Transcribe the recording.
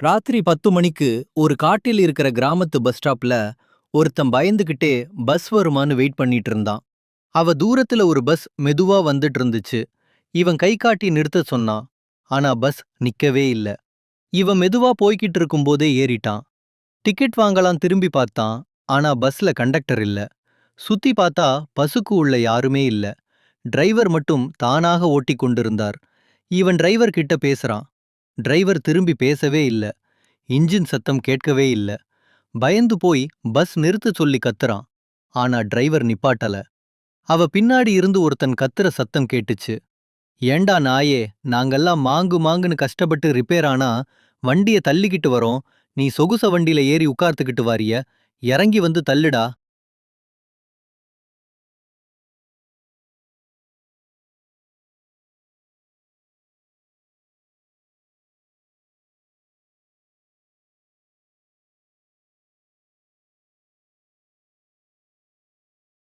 ராத்திரி பத்து மணிக்கு ஒரு காட்டில் இருக்கிற கிராமத்து பஸ் ஸ்டாப்ல ஒருத்தன் பயந்துகிட்டே பஸ் வருமான்னு வெயிட் பண்ணிட்டு இருந்தான். அவ தூரத்துல ஒரு பஸ் மெதுவா வந்துட்டு இருந்துச்சு. இவன் கை காட்டி நிறுத்த சொன்னான். ஆனா பஸ் நிக்கவே இல்ல. இவன் மெதுவா போய்கிட்டு இருக்கும்போதே ஏறிட்டான். டிக்கெட் வாங்கலாம் திரும்பி பார்த்தான். ஆனா பஸ்ல கண்டக்டர் இல்ல. சுத்தி பார்த்தா பஸ்ஸுக்கு உள்ள யாருமே இல்ல. டிரைவர் மட்டும் தானாக ஓட்டிக் கொண்டிருந்தார். இவன் டிரைவர் கிட்ட பேசுறான். டிரைவர் திரும்பி பேசவே இல்ல. இன்ஜின் சத்தம் கேட்கவே இல்ல. பயந்து போய் பஸ் நிறுத்த சொல்லி கத்துறான். ஆனா டிரைவர் நிப்பாட்டல. அவ பின்னாடி இருந்து ஒருத்தன் கத்துற சத்தம் கேட்டுச்சு. ஏண்டா நாயே நாங்கெல்லாம் மாங்கு மாங்குன்னு கஷ்டப்பட்டு ரிப்பேர் ஆனா வண்டிய தள்ளிக்கிட்டு வரோம். நீ சொகுச வண்டியில ஏறி உட்கார்த்துக்கிட்டு வாரிய. இறங்கி வந்து தள்ளுடா.